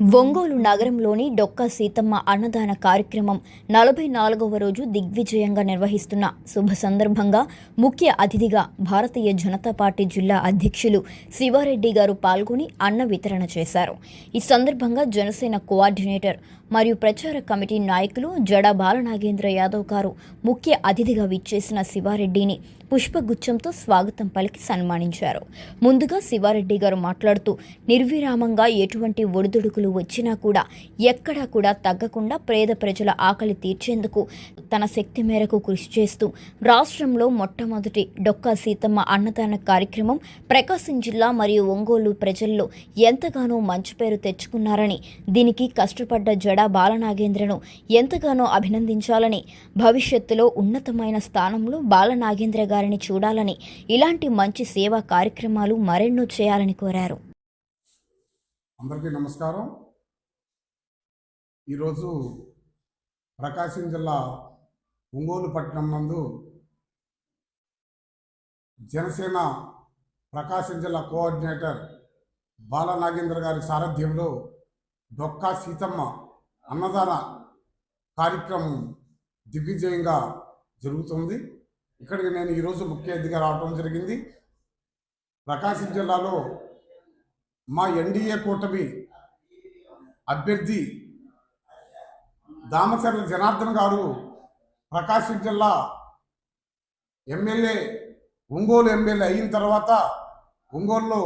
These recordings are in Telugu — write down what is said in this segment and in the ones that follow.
ఒంగోలు నగరంలోని డొక్కా సీతమ్మ అన్నదాన కార్యక్రమం నలభై నాలుగవ రోజు దిగ్విజయంగా నిర్వహిస్తున్న శుభ సందర్భంగా ముఖ్య అతిథిగా భారతీయ జనతా పార్టీ జిల్లా అధ్యక్షులు శివారెడ్డి గారు పాల్గొని అన్న వితరణ చేశారు. ఈ సందర్భంగా జనసేన కోఆర్డినేటర్ మరియు ప్రచార కమిటీ నాయకులు జడా బాలనాగేంద్ర యాదవ్ గారు ముఖ్య అతిథిగా విచ్చేసిన శివారెడ్డిని పుష్పగుచ్చంతో స్వాగతం పలికి సన్మానించారు. ముందుగా శివారెడ్డి గారు మాట్లాడుతూ నిర్విరామంగా ఎటువంటి ఒడిదుడుకులు వచ్చినా కూడా ఎక్కడా కూడా తగ్గకుండా పేద ప్రజల ఆకలి తీర్చేందుకు తన శక్తి మేరకు కృషి చేస్తూ రాష్ట్రంలో మొట్టమొదటి డొక్కా సీతమ్మ అన్నదాన కార్యక్రమం ప్రకాశం జిల్లా మరియు ఒంగోలు ప్రజల్లో ఎంతగానో మంచి పేరు తెచ్చుకున్నారని దీనికి కష్టపడ్డ జడా బాలనాగేంద్రను ఎంతగానో అభినందించాలని భవిష్యత్తులో ఉన్నతమైన స్థానంలో బాలనాగేంద్ర గారిని చూడాలని ఇలాంటి మంచి సేవా కార్యక్రమాలు మరెన్నో చేయాలని కోరారు. అందరికీ నమస్కారం. ఈరోజు ప్రకాశం జిల్లా ఒంగోలు పట్టణం నందు జనసేన ప్రకాశం జిల్లా కోఆర్డినేటర్ బాల నాగేంద్ర గారి సారథ్యంలో డొక్కా సీతమ్మ అన్నదాన కార్యక్రమం దిగ్విజయంగా జరుగుతుంది. ఇక్కడికి నేను ఈరోజు ముఖ్య అతిథిగా రావడం జరిగింది. ప్రకాశం జిల్లాలో మా ఎన్డీఏ కూటమి అభ్యర్థి దామచర్ల జనార్దన్ గారు ప్రకాశం జిల్లా ఎమ్మెల్యే ఒంగోలు ఎమ్మెల్యే అయిన తర్వాత ఒంగోలులో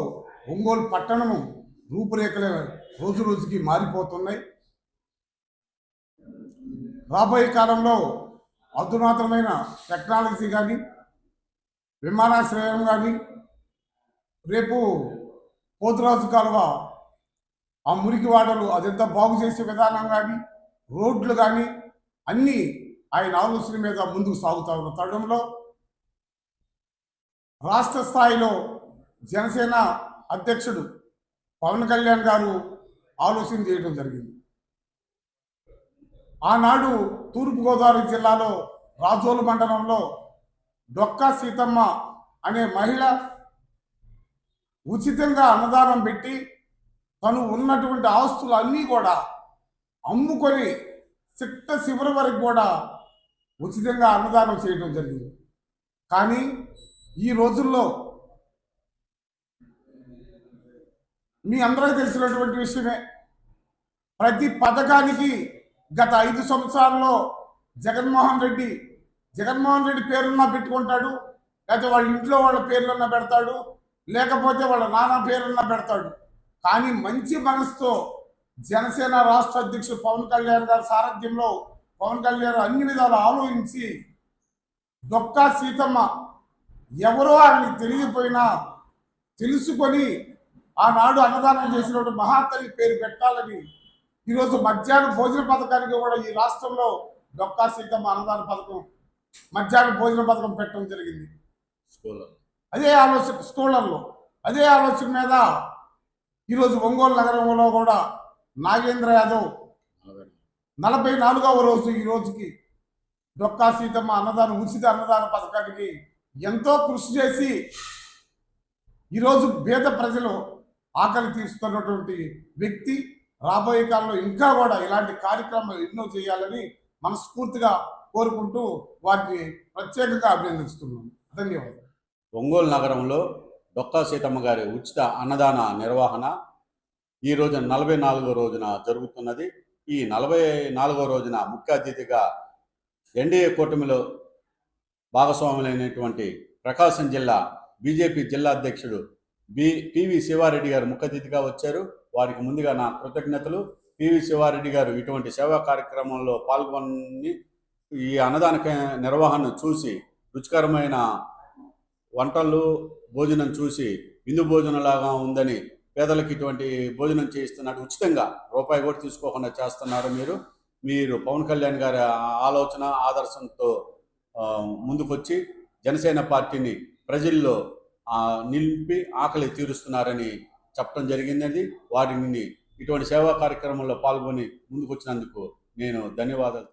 ఒంగోలు పట్టణము రూపురేఖలు రోజు రోజుకి మారిపోతున్నాయి. రాబోయే కాలంలో అధునాతనమైన టెక్నాలజీ కానీ విమానాశ్రయం కానీ రేపు పోతురాజు కాలువ ఆ మురికి వాటలు అదంతా బాగు చేసే విధానం కానీ రోడ్లు కానీ అన్నీ ఆయన ఆలోచన మీద ముందుకు సాగుతా ఉన్న తరుణంలో రాష్ట్ర స్థాయిలో జనసేన అధ్యక్షుడు పవన్ కళ్యాణ్ గారు ఆలోచన చేయడం జరిగింది. ఆనాడు తూర్పుగోదావరి జిల్లాలో రాజోలు మండలంలో డొక్కా సీతమ్మ అనే మహిళ ఉచితంగా అన్నదానం పెట్టి తను ఉన్నటువంటి ఆస్తులు అన్నీ కూడా అమ్ముకొని చిట్ట చివరి వరకు కూడా ఉచితంగా అన్నదానం చేయడం జరిగింది. కానీ ఈ రోజుల్లో మీ అందరికీ తెలిసినటువంటి విషయమే. ప్రతి పథకానికి గత ఐదు సంవత్సరాల్లో జగన్మోహన్ రెడ్డి జగన్మోహన్ రెడ్డి పేరున్నా పెట్టుకుంటాడు లేకపోతే వాళ్ళ ఇంట్లో వాళ్ళ పేర్లన్నా పెడతాడు లేకపోతే వాళ్ళ నానా పేరున్నా పెడతాడు. కానీ మంచి మనసుతో జనసేన రాష్ట్ర అధ్యక్షుడు పవన్ కళ్యాణ్ గారి సారథ్యంలో పవన్ కళ్యాణ్ అన్ని విధాలు ఆలోచించి దొక్కా సీతమ్మ ఎవరో ఆయన తెలియకపోయినా తెలుసుకొని ఆనాడు అన్నదానం చేసినటువంటి మహాతల్లి పేరు పెట్టాలని ఈరోజు మధ్యాహ్న భోజన పథకానికి కూడా ఈ రాష్ట్రంలో డొక్కా సీతమ్మ అన్నదాన పథకం మధ్యాహ్న భోజన పథకం పెట్టడం జరిగింది. స్కూల్లో. అదే ఆలోచన స్కూళ్ళల్లో అదే ఆలోచన మీద ఈరోజు ఒంగోలు నగరంలో కూడా నాగేంద్ర యాదవ్ నలభై నాలుగవ రోజు ఈ రోజుకి డొక్కా సీతమ్మ అన్నదానం ఉచిత అన్నదాన పథకానికి ఎంతో కృషి చేసి ఈరోజు పేద ప్రజలు ఆకలి తీస్తున్నటువంటి వ్యక్తి రాబోయే కాలంలో ఇంకా కూడా ఇలాంటి కార్యక్రమాలు ఎన్నో చేయాలని మనస్ఫూర్తిగా కోరుకుంటూ వాటిని ప్రత్యేకంగా అభినందిస్తున్నాను. ధన్యవాదాలు. ఒంగోలు నగరంలో డొక్కా సీతమ్మ గారి ఉచిత అన్నదాన నిర్వహణ ఈ రోజున నలభై నాలుగో రోజున జరుగుతున్నది. ఈ నలభై నాలుగో రోజున ముఖ్య అతిథిగా ఎన్డీఏ కూటమిలో భాగస్వాములైనటువంటి ప్రకాశం జిల్లా బీజేపీ జిల్లా అధ్యక్షుడు బి పివి శివారెడ్డి గారు ముఖ్య అతిథిగా వచ్చారు. వారికి ముందుగా నా కృతజ్ఞతలు. పివి శివారెడ్డి గారు ఇటువంటి సేవా కార్యక్రమంలో పాల్గొని ఈ అన్నదాన నిర్వహణను నిర్వహణ చూసి రుచికరమైన వంటలు భోజనం చూసి విందు భోజనంలాగా ఉందని పేదలకు ఇటువంటి భోజనం చేయిస్తున్నట్టు ఉచితంగా రూపాయి కూడా తీసుకోకుండా చేస్తున్నారు మీరు. మీరు పవన్ కళ్యాణ్ గారి ఆలోచన ఆదర్శంతో ముందుకొచ్చి జనసేన పార్టీని ప్రజల్లో నిలిపి ఆకలి తీరుస్తున్నారని చెప్పడం జరిగిందని వారిని ఇటువంటి సేవా కార్యక్రమంలో పాల్గొని ముందుకొచ్చినందుకు నేను ధన్యవాదాలు.